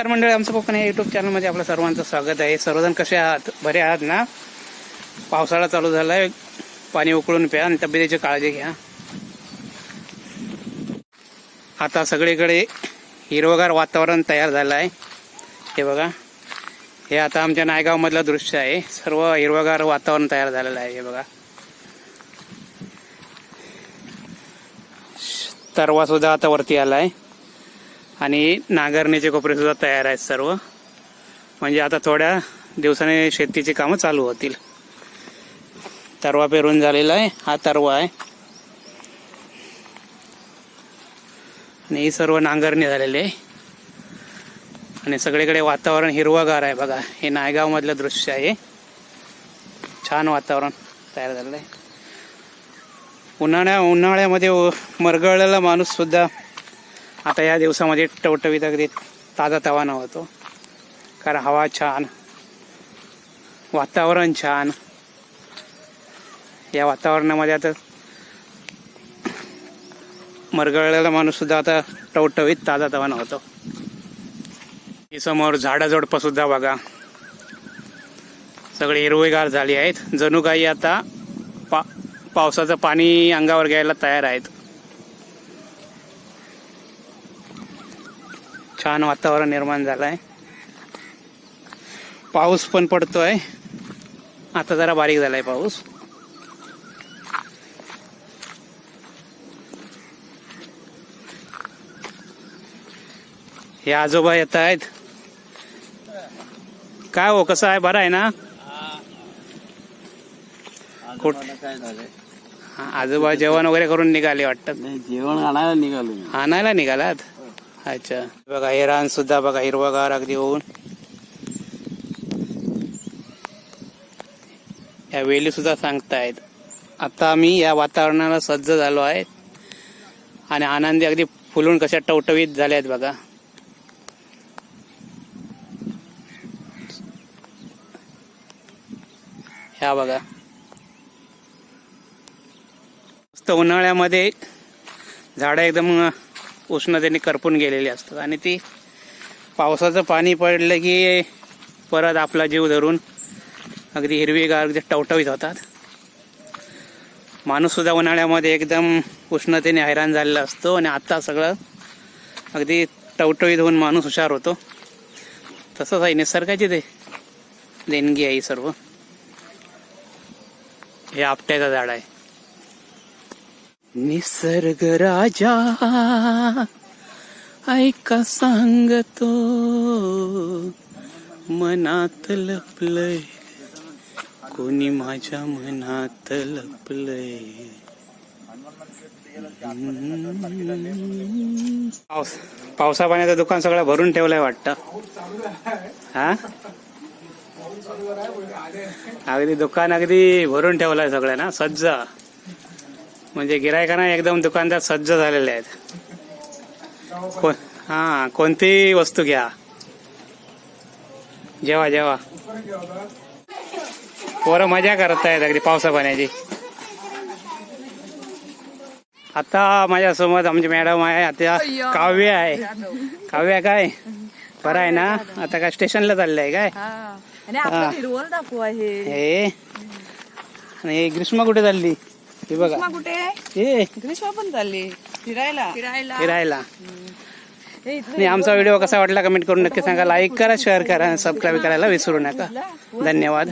नमस्कार मंडळी आमचं कोकण या युट्यूब चॅनलमध्ये आपलं सर्वांचं स्वागत आहे. सर्वजण कसे आहात? बरे आहात ना? पावसाळा चालू झाला आहे पाणी उकळून प्या आणि तब्येतीची काळजी घ्या. आता सगळीकडे हिरवगार वातावरण तयार झालं आहे हे बघा. हे आता आमच्या नायगावमधलं दृश्य आहे. सर्व हिरवगार वातावरण तयार झालेलं आहे. हे बघा. तरवा सुद्धा आता वरती आला आहे आणि नांगरणीचे कोपरे सुद्धा तयार आहेत सर्व. म्हणजे आता थोड्या दिवसाने शेतीची कामं चालू होतील. तरवा पेरून झालेला आहे हा तरवा आहे. आणि ही सर्व नांगरणी झालेली आहे. आणि सगळीकडे वातावरण हिरवगार आहे बघा. हे नायगाव मधलं दृश्य आहे. छान वातावरण तयार झालेलं आहे. उन्हाळ्या उन्हाळ्यामध्ये मरगळलेला माणूस सुद्धा आता या दिवसामध्ये टवटवीत अगदी ताजा तवाना होतो. कारण हवा छान वातावरण छान. या वातावरणामध्ये आता मरगळलेला माणूस सुद्धा आता टवटवीत ताजा तवाना होतो. समोर झाडाझुडपं सुद्धा बघा. सगळे हिरवेगार झाली आहेत. जणू काही आता पा पावसाचं पाणी अंगावर घ्यायला तयार आहेत. छान वातावरण निर्माण झालं आहे पाऊस पण पडतोय. आता जरा बारीक झालाय पाऊस. हे आजोबा येत आहेत. काय हो कसं आहे? बरं आहे ना? कुठ? आजोबा जेवण वगैरे करून निघाले वाटतात नाही जेवण आणायला निघालो आणायला निघालात? अच्छा. बघा हे रान सुद्धा बघा हिरवागार अगदी होऊन. या वेली सुद्धा सांगतायत. आता आम्ही या वातावरणाला सज्ज झालो आहे. आणि आनंदी अगदी फुलून कशा टवटवीत झाल्या आहेत बघा. ह्या बघा. मस्त उन्हाळ्यामध्ये झाडं एकदम उष्णतेने करपून गेलेली असतात. आणि ती पावसाचं पाणी पडलं की परत आपला जीव धरून अगदी हिरवीगार अगदी टवटवीत होतात. माणूससुद्धा उन्हाळ्यामध्ये एकदम उष्णतेने हैराण झालेला असतो आणि आत्ता सगळं अगदी टवटवीत होऊन माणूस हुशार होतो. तसंच आहे निसर्गाची ते देणगी आहे ही सर्व. हे आपट्याचं झाड आहे. निसर्ग राजा ऐका सांगतो. मनात लपलय कोणी माझ्या मनात लपलय. पाऊस पावसा पाण्याचं दुकान सगळं भरून ठेवलंय वाटतं. हा? अगदी दुकान अगदी भरून ठेवलंय सगळं ना सज्ज. म्हणजे गिरायकांना एकदम दुकानदार सज्ज झालेले आहेत. को- हा कोणतीही वस्तू घ्या. जेवा जेवा. पोरं मजा करत आहेत अगदी पावसा पाण्याची आता माझ्यासमोर आमची मॅडम आहे आता काव्य आहे. काव्य काय? बरं आहे ना? आता काय स्टेशनला चाललंय काय? हा. आहे. हे? आणि ग्रीष्मा कुठे चालली? हे बघा. कुठे हे ग्रीष्मा पण चालली. फिरायला. फिरायला. फिरायला. हे आमचा व्हिडिओ कसा वाटला कमेंट करून नक्की सांगा. लाईक करा शेअर करा सबस्क्राईब करायला विसरू नका. धन्यवाद.